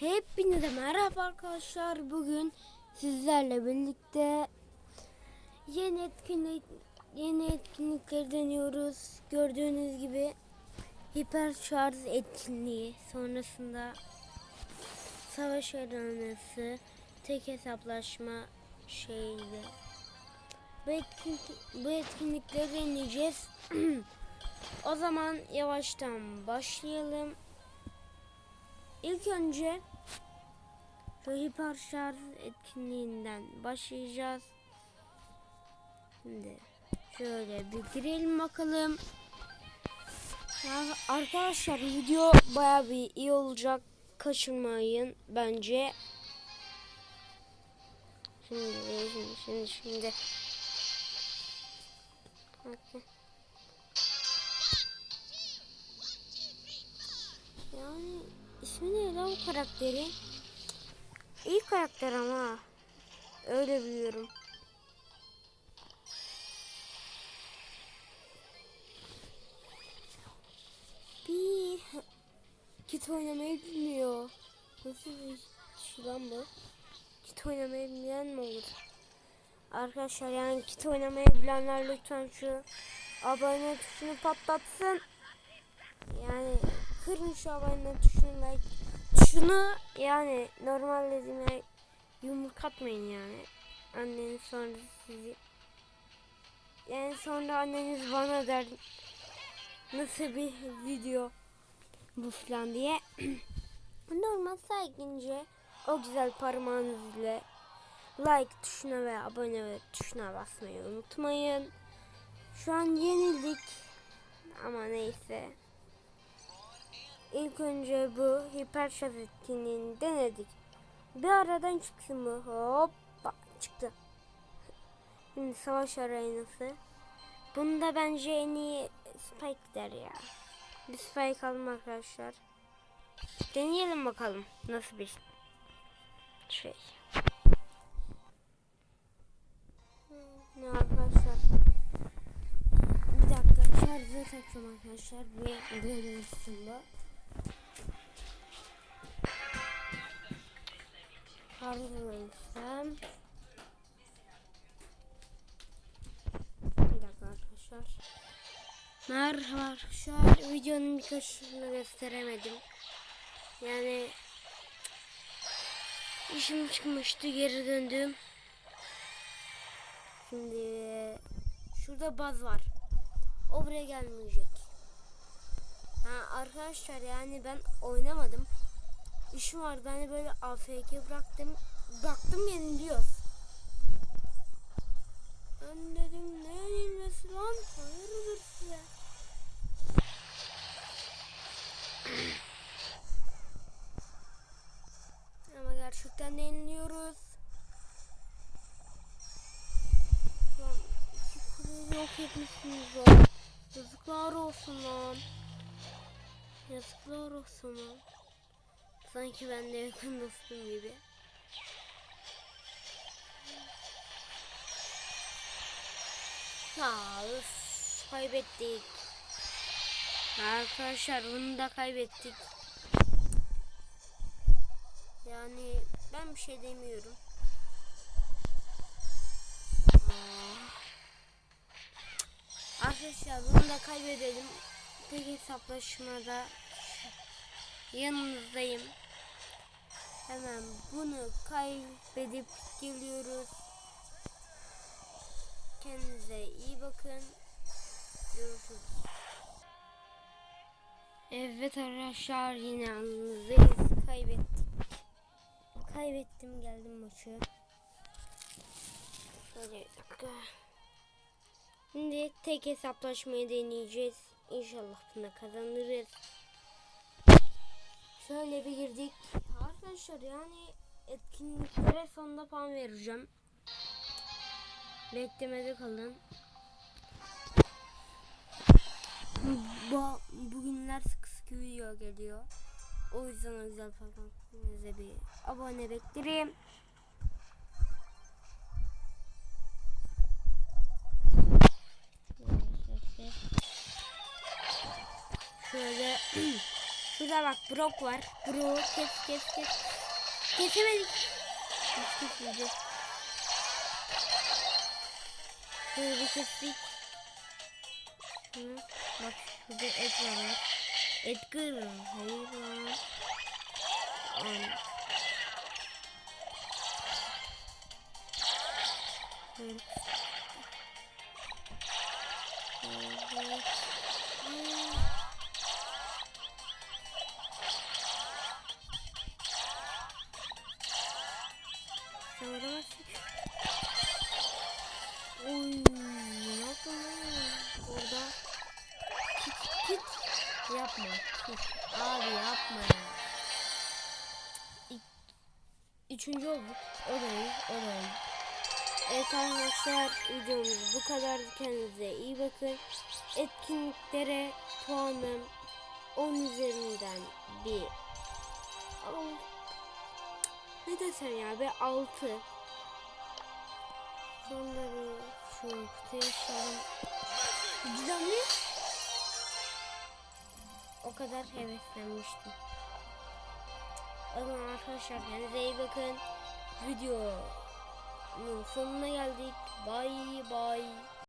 Hepinize merhaba arkadaşlar. Bugün sizlerle birlikte yeni etkinlik yeni etkinlikleri deniyoruz. Gördüğünüz gibi hiper şarj etkinliği, sonrasında savaş arenası, tek hesaplaşma şeydi. Bu, etkinlik, bu etkinlikleri deneyeceğiz. o zaman yavaştan başlayalım. İlk önce şu hiper şarj etkinliğinden başlayacağız. Şimdi şöyle bir girelim bakalım. Ya arkadaşlar video baya bir iyi olacak. Kaçırmayın bence. Şimdi şimdi şimdi şimdi. Bakın. Yani ismi ne lan o karakteri? İyi karakter ama. Öyle biliyorum. Bir kit oynamayı bilmiyor. Nasıl bir şey lan bu? Kit oynamayı bilmeyen mi olur? Arkadaşlar yani kit oynamayı bilenler lütfen şu abone tuşunu patlatsın. Yani kırın şu abone tuşunu like tuşunu yani normal dediğime yumruk atmayın yani. Anneniz sonra sizi yani sonra anneniz bana der nasıl bir video bu falan diye. normal saygınca o güzel parmağınız ile like tuşuna ve abone ve tuşuna basmayı unutmayın. Şu an yenildik ama neyse. İlk önce bu hiper şarj etkinliğini denedik. Bir aradan çıksın bu. Hoppa çıktı. Şimdi savaş arenası. Bunda bence en iyi Spike der ya. Bir Spike alalım arkadaşlar. Deneyelim bakalım nasıl bir şey. Ne arkadaşlar? Bir dakika şarjı takacağım arkadaşlar. Bir görüntüsün bu. Şarjı Bir dakika arkadaşlar. Merhaba arkadaşlar. Videonun birkaçını gösteremedim. Yani işim çıkmıştı geri döndüm. Şimdi şurada baz var. O buraya gelmeyecek. Ha arkadaşlar yani ben oynamadım. İşim vardı hani böyle AFK bıraktım. Bıraktım yeniliyoruz. Ben dedim ne yenilmesi lan? Hayırdır size? Ama gerçekten de yeniliyoruz. Lan iki kuleyi yok etmişsiniz lan. Yazıklar olsun lan. Yazıklar olsun lan. Sanki ben de yakın dostum gibi. Ya kaybettik. Arkadaşlar bunu da kaybettik. Yani ben bir şey demiyorum. Arkadaşlar bunu da kaybedelim. Tek hesaplaşmada yanınızdayım. Hemen bunu kaybedip geliyoruz. Kendinize iyi bakın. Görüşürüz. Evet arkadaşlar yine yanınızdayız. Kaybettik. Kaybettim geldim maçı. Dakika. Şimdi tek hesaplaşmayı deneyeceğiz. İnşallah bunda kazanırız. Şöyle bir girdik. Arkadaşlar yani etkinliklere sonunda puan vereceğim. Beklemede kalın. Bu, bugünler sık sık video geliyor. O yüzden özel falan bir abone beklerim. Şöyle Şurada bak Brock var. Brock kes kes kes. Kesemedik. Kes kesildi. Şöyle bir kestik. Şunu. Bak şurada et var. Edgar. Hayır lan. An. Şöyle. Şöyle. Üçüncü olduk. O da iyi, o da iyi. Evet arkadaşlar videomuz bu kadar. Kendinize iyi bakın. Etkinliklere puanım 10 üzerinden bir Al. ne desem ya be 6 Sonra bir şu kutuyu açalım. Güzel O kadar heveslenmiştim. O zaman arkadaşlar kendinize iyi bakın. Videonun sonuna geldik. Bye bye.